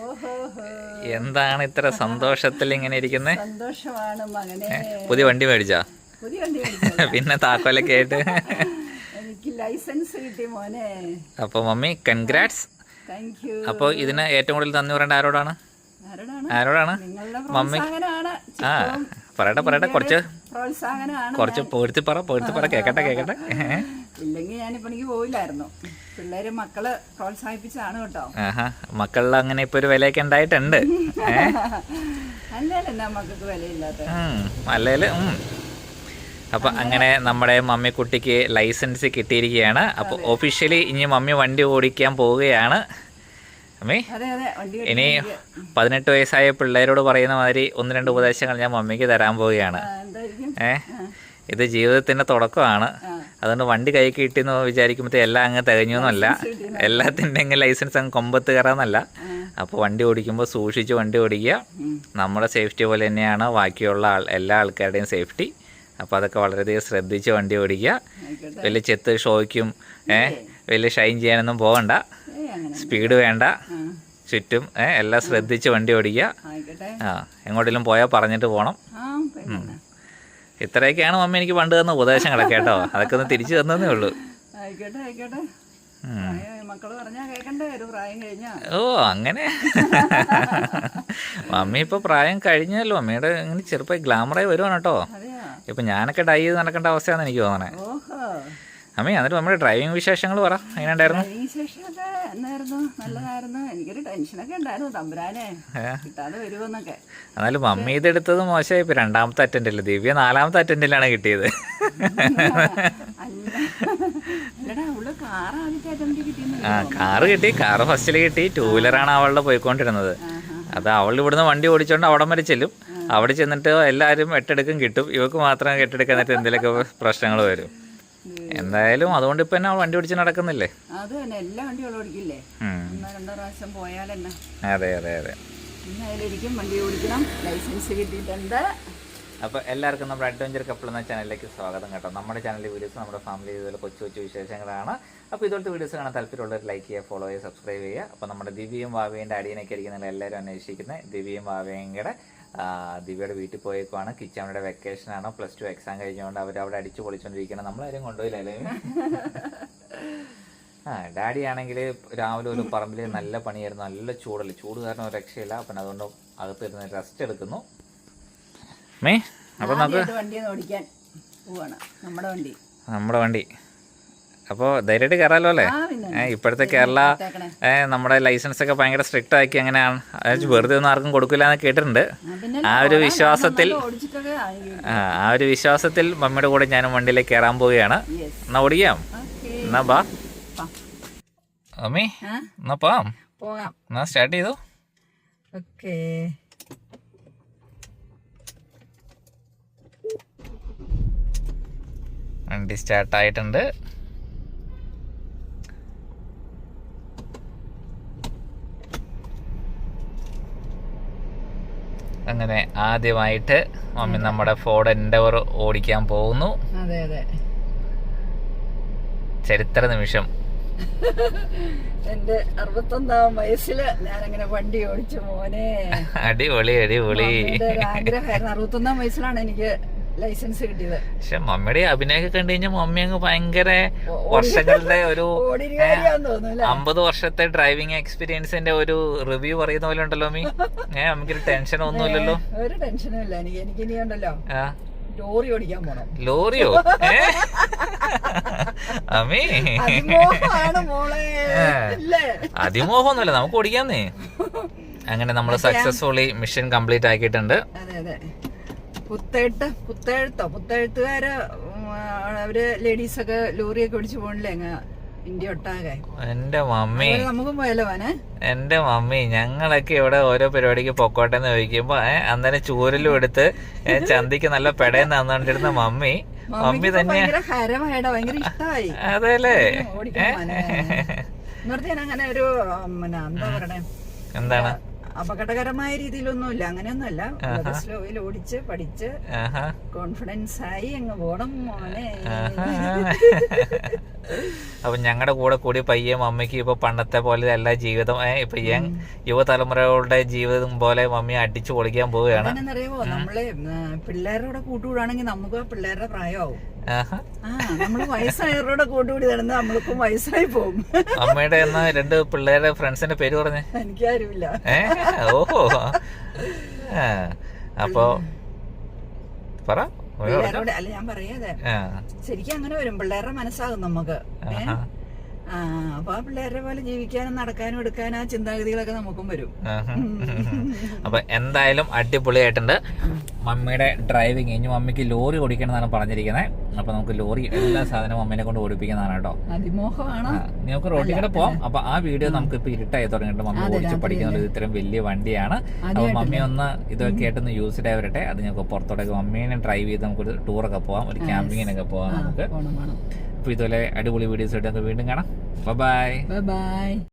ഓഹോ എന്താണ് ഇത്ര സന്തോഷത്തിൽ ഇങ്ങനെ ഇരിക്കുന്നത് സന്തോഷമാണ് മകനെ. പുതിയ വണ്ടി മേടിച്ചാ? പുതിയ വണ്ടി? പിന്നെ താക്കോലൊക്കെ ആയിട്ട്. എനിക്ക് ലൈസൻസ് കിട്ടി മോനെ. അപ്പോൾ മമ്മി കൺഗ്രാറ്റ്സ് അപ്പൊ അപ്പോൾ ഇതിന് ഏറ്റവും കൂടുതൽ നന്ദി പറയേണ്ട ആരോടാണ്? ആരോടാണ്? മമ്മി. ആ പറയട്ടെ പറയട്ടെ കുറച്ച് കുറച്ച് പേടുത്തി പറ പേടുത്തി പറ കേക്കട്ടെ കേക്കട്ടെ. ഇല്ലെങ്കിൽ ഞാൻ പണിക്ക് പോയില്ലായിരുന്നു. പിള്ളേര് മക്കൾ പ്രോത്സാഹിപ്പിച്ചാണ് കേട്ടോ. മക്കളിൽ അങ്ങനെ ഇപ്പൊ ഒരു വിലയൊക്കെ ഉണ്ടായിട്ടുണ്ട്. അല്ലല്ലോ മക്കൾക്ക് വിലയില്ലാത്ത. അല്ലേൽ. അപ്പൊ അങ്ങനെ നമ്മുടെ മമ്മിക്കുട്ടിക്ക് ലൈസൻസ് കിട്ടിയിരിക്കുകയാണ്. അപ്പൊ ഒഫീഷ്യലി ഇനി മമ്മി വണ്ടി ഓടിക്കാൻ പോവുകയാണ്. അമ്മേ ഇനി പതിനെട്ട് വയസ്സായ പിള്ളേരോട് പറയുന്ന മാതിരി ഒന്ന് രണ്ട് ഉപദേശങ്ങൾ ഞാൻ മമ്മിക്ക് തരാൻ പോവുകയാണ്. ഏഹ് ഇത് ജീവിതത്തിന്റെ തുടക്കമാണ്. അതുകൊണ്ട് വണ്ടി കൈ കിട്ടിയെന്ന് വിചാരിക്കുമ്പോഴത്തെ എല്ലാം അങ്ങ് തികഞ്ഞൊന്നുമല്ല എല്ലാത്തിന്റെ അങ്ങ് ലൈസൻസ് അങ്ങ് കൊമ്പത്ത് കയറാന്നല്ല. അപ്പോൾ വണ്ടി ഓടിക്കുമ്പോൾ സൂക്ഷിച്ച് വണ്ടി ഓടിക്കുക. നമ്മുടെ സേഫ്റ്റി പോലെ തന്നെയാണ് ബാക്കിയുള്ള ആൾ എല്ലാ ആൾക്കാരുടെയും സേഫ്റ്റി. അപ്പോൾ അതൊക്കെ വളരെയധികം ശ്രദ്ധിച്ച് വണ്ടി ഓടിക്കുക. വലിയ ചെത്ത് ഷോയ്ക്കും ഏഹ് വലിയ ഷൈൻ ചെയ്യാനൊന്നും പോകണ്ട. സ്പീഡ് വേണ്ട. ചുറ്റും ഏഹ് എല്ലാം ശ്രദ്ധിച്ച് വണ്ടി ഓടിക്കുക. ആ എങ്ങോട്ടെങ്കിലും പോയാൽ പറഞ്ഞിട്ട് പോകണം. ഇത്രയൊക്കെയാണ് മമ്മി എനിക്ക് പണ്ട് തന്ന ഉപദേശങ്ങളൊക്കെ കേട്ടോ. അതൊക്കെ ഒന്ന് തിരിച്ചു തന്നതേ ഉള്ളൂ. ആയിക്കോട്ടെ ആയിക്കോട്ടെ. ഓ അങ്ങനെ. മമ്മി ഇപ്പൊ പ്രായം കഴിഞ്ഞല്ലോ. മമ്മിയുടെ ഇങ്ങനെ ചെറുപ്പം ഗ്ലാമറായി വരുവാണ് കേട്ടോ. ഇപ്പൊ ഞാനൊക്കെ ഡൈ ചെയ്ത് നടക്കേണ്ട അവസ്ഥയാണെന്ന് എനിക്ക് തോന്നണേ. അമ്മി എന്നിട്ട് നമ്മുടെ ഡ്രൈവിംഗ് വിശേഷങ്ങൾ പറ. എങ്ങനെ ഉണ്ടായിരുന്നു? എന്നായിരുന്നു? നല്ലതായിരുന്നു. എനിക്കൊരു ടെൻഷനൊക്കെ ഉണ്ടായിരുന്നു തമ്പുരാനെ. കിട്ടാതെ വരുമെന്നൊക്കെ എന്നാലും മമ്മി ഇതെടുത്തത് മോശമായി. ഇപ്പൊ രണ്ടാമത്തെ അറ്റൻഡില്ല ദിവ്യ നാലാമത്തെ അറ്റൻഡിലാണ് കിട്ടിയത്. ആ കാറ് കിട്ടി. കാറ് ഫസ്റ്റിൽ കിട്ടി. ടൂ വീലറാണ് അവളുടെ പോയിക്കൊണ്ടിരുന്നത്. അത് അവൾ ഇവിടുന്ന് വണ്ടി ഓടിച്ചോണ്ട് അവിടം വരെ ചെല്ലും. അവിടെ ചെന്നിട്ട് എല്ലാവരും എട്ടെടുക്കും കിട്ടും. ഇവക്ക് മാത്രം എട്ടെടുക്കാൻ എന്തെങ്കിലും എന്തെങ്കിലുമൊക്കെ പ്രശ്നങ്ങൾ വരും. എന്തായാലും അതുകൊണ്ട് ഇപ്പൊ എന്നാ വണ്ടി ഓടിച്ച് നടക്കുന്നില്ലേ? അത് തന്നെ എല്ലാ വണ്ടികളും ഓടിക്കില്ലേ. ഒന്നോ രണ്ടോ പ്രാവശ്യം പോയാലെന്നെ അതെ അതെ അതെ. ഇന്നായാലും വണ്ടി ഓടിക്കണം ലൈസൻസ് കിട്ടിയിട്ടുണ്ട്. അപ്പോൾ എല്ലാവർക്കും നമ്മുടെ അഡ്വഞ്ചർ കപ്പിൾ എന്ന ചാനലിലേക്ക് സ്വാഗതം കേട്ടോ. നമ്മുടെ ചാനലിലെ വീഡിയോസ് നമ്മുടെ ഫാമിലി ഇതുപോലെ കൊച്ചു കൊച്ചു വിശേഷങ്ങളാണ്. അപ്പോൾ ഇതുപോലത്തെ വീഡിയോസ് കാണാൻ താല്പര്യമുള്ളവർ ലൈക്ക് ചെയ്യുക ഫോളോ ചെയ്യുക സബ്സ്ക്രൈബ് ചെയ്യുക. അപ്പോൾ നമ്മുടെ ദിവ്യയും ഭാവിയുടെ അടിയനൊക്കെ ആയിരിക്കും നിങ്ങൾ എല്ലാവരും അന്വേഷിക്കുന്നത് ദിവ്യയും വാവേങ്കയുടെ ദിവ്യയുടെ വീട്ടിൽ പോയേക്കുവാണ്. വെക്കേഷൻ ആണോ. പ്ലസ് ടു എക്സാം കഴിഞ്ഞുകൊണ്ട് അവർ അവിടെ അടിച്ചു പൊളിച്ചോണ്ടിരിക്കണം നമ്മളാരും കൊണ്ടുപോയില്ലല്ലേ ആ ഡാഡി ആണെങ്കിൽ രാവിലെ ഒരു പറമ്പിൽ നല്ല പണിയായിരുന്നു. നല്ല ചൂടല്ല? ചൂട് കാരണം ഒരു രക്ഷയില്ല. അപ്പം അതുകൊണ്ട് അകത്തിരുന്ന് റെസ്റ്റ് എടുക്കുന്നു. മേ അപ്പം നമുക്ക് വണ്ടി ഓടിക്കാൻ പോവാണ്. നമ്മുടെ വണ്ടി. നമ്മുടെ വണ്ടി. അപ്പോൾ ധൈര്യമായിട്ട് കയറാലോ അല്ലേ? ഇപ്പോഴത്തെ കേരള നമ്മുടെ ലൈസൻസ് ഒക്കെ ഭയങ്കര സ്ട്രിക്റ്റ് ആക്കി അങ്ങനെയാണ്. വെറുതെ ഒന്നും ആർക്കും കൊടുക്കില്ല എന്ന് കേട്ടിട്ടുണ്ട്. ആ, ഒരു വിശ്വാസത്തിൽ. ആ, ഒരു വിശ്വാസത്തിൽ മമ്മിയുടെ കൂടെ ഞാനും വണ്ടിയിലേക്ക് കയറാൻ പോവുകയാണ്. എന്നാ ഓടിക്കാം. എന്നാ ബാ. അമ്മി എന്നാ പോവാം. പോകാം. എന്നാ സ്റ്റാർട്ട് ചെയ്തു. ഓക്കേ വണ്ടി സ്റ്റാർട്ടായിട്ടുണ്ട് അങ്ങനെ ആദ്യമായിട്ട് മമ്മി നമ്മുടെ ഫോർഡ് എൻഡവർ ഓടിക്കാൻ പോകുന്നു. അതെ അതെ. ചരിത്ര നിമിഷം. എന്റെ അറുപത്തൊന്നാം വയസ്സിൽ ഞാനങ്ങനെ വണ്ടി ഓടിച്ചു മോനെ. അടിപൊളി അടിപൊളി. ആഗ്രഹമായിരുന്നു. അറുപത്തൊന്നാം വയസ്സിലാണ് എനിക്ക് ലൈസൻസ് കിട്ടിയത്. പക്ഷെ മമ്മിയുടെ അഭിനയൊക്കെ കണ്ടു കഴിഞ്ഞാൽ മമ്മി അങ്ങ് ഭയങ്കര വർഷങ്ങളുടെ ഒരു അമ്പത് വർഷത്തെ ഡ്രൈവിംഗ് എക്സ്പീരിയൻസിന്റെ ഒരു റിവ്യൂ പറയുന്ന പോലെ ഉണ്ടല്ലോ മീ ഏ നമുക്കൊരു ടെൻഷൻ ഒന്നുമില്ലല്ലോ ഒരു ടെൻഷനും ഇല്ല. എനിക്ക് എനിക്ക് ഇനി ഉണ്ടല്ലോ. ലോറി ഓടിക്കാൻ പോണം. ലോറിയോ? അമ്മേ. അതിമോഹമൊന്നുമില്ല. നമുക്ക് ഓടിക്കാന്നേ. അങ്ങനെ നമ്മൾ സക്സസ്ഫുള്ളി മിഷൻ കംപ്ലീറ്റ് ആക്കിയിട്ടുണ്ട്. അതെ അതെ. പുത്തെഴുത്ത് പുത്തെഴുത്തോ? പുത്തെഴുത്തുകാര് അവർ ലേഡീസൊക്കെ ലോറിയൊക്കെ ഓടിച്ചു പോകണില്ലേ അങ്ങ് ഇന്ത്യ ഒട്ടാകെ? എന്റെ മമ്മി. നമുക്ക് പോയാലോ മോനെ? എന്റെ മമ്മി ഞങ്ങളൊക്കെ ഇവിടെ ഓരോ പരിപാടിക്ക് പൊക്കോട്ടെ എന്ന് ചോദിക്കുമ്പോ അന്നേരം ചൂരലും എടുത്ത് ചന്തിക്ക് നല്ല പെടയെന്ന് തന്നോണ്ടിരുന്ന മമ്മി. മമ്മി തന്നെ ഭയങ്കര ഇഷ്ടമായി അതെല്ലേ ഞാൻ അങ്ങനെ ഒരു എന്താ പറയണേ? എന്താണ്? അപകടകരമായ രീതിയിലൊന്നുമില്ല. അങ്ങനെയൊന്നുമല്ല. സ്ലോയിൽ ഓടിച്ച് പഠിച്ച്. കോൺഫിഡൻസ് ആയി അങ്ങ് പോണം മോനെ. അപ്പൊ ഞങ്ങളുടെ കൂടെ കൂടി പയ്യെ മമ്മിക്ക് ഇപ്പൊ പണ്ടത്തെ പോലെ അല്ല ജീവിതം. ഇപ്പൊ യങ് യുവതലമുറകളുടെ ജീവിതം പോലെ മമ്മി അടിച്ചു പൊളിക്കാൻ പോവുകയാണ്. നമ്മൾ പിള്ളേരുടെ കൂടെ കൂട്ടുകൂടാണെങ്കിൽ നമുക്ക് ആ പിള്ളേരുടെ പ്രായമാവും. നമ്മൾ വയസ്സായവരുടെ കൂട്ടുകൂടി നടന്ന് നമ്മൾക്കും വയസ്സായി പോകും. അമ്മയുടെ എന്ന രണ്ട് പിള്ളേരുടെ ഫ്രണ്ട്സിന്റെ പേര് പറഞ്ഞേ? എനിക്കാരുമില്ല. ഓഹോ. അപ്പൊ പറ അല്ല ഞാൻ പറയാതെ. ശരിക്കും അങ്ങനെ വരും. പിള്ളേരുടെ മനസ്സാകും നമുക്ക്. അപ്പൊ ആ പിള്ളേരുടെ പോലെ ജീവിക്കാനും നടക്കാനും എടുക്കാനും ആ ചിന്താഗതികളൊക്കെ നമുക്കും വരും. അപ്പൊ എന്തായാലും അടിപൊളിയായിട്ടുണ്ട്. മമ്മിയുടെ ഡ്രൈവിങ് ഇനി മമ്മിക്ക് ലോറി ഓടിക്കണമെന്നാണ് പറഞ്ഞിരിക്കുന്നത് അപ്പൊ നമുക്ക് ലോറി എല്ലാ സാധനവും മമ്മീനെ കൊണ്ട് ഓടിപ്പിക്കുന്നതാണ് കേട്ടോ. നമുക്ക് റോഡിൽ കൂടെ പോവാം. അപ്പൊ ആ വീഡിയോ നമുക്ക് ഇപ്പൊ ഇരുട്ടായി തുടങ്ങിയിട്ട് മമ്മി ഓടിച്ച് പഠിക്കുന്നത് ഇത്രയും വലിയ വണ്ടിയാണ്. അപ്പൊ മമ്മി ഒന്ന് ഇതൊക്കെ ആയിട്ടൊന്ന് യൂസ്ഡ് ആയി വരട്ടെ അത് ഞങ്ങൾക്ക് പുറത്തോട്ടൊക്കെ മമ്മീനെ ഡ്രൈവ് ചെയ്ത് നമുക്ക് ഒരു ടൂറൊക്കെ പോവാം. ഒരു ക്യാമ്പിങ്ങിനൊക്കെ പോവാം നമുക്ക്. അപ്പൊ ഇതുപോലെ അടിപൊളി വീഡിയോസ് ആയിട്ട് നമുക്ക് വീണ്ടും കാണാം. Bye bye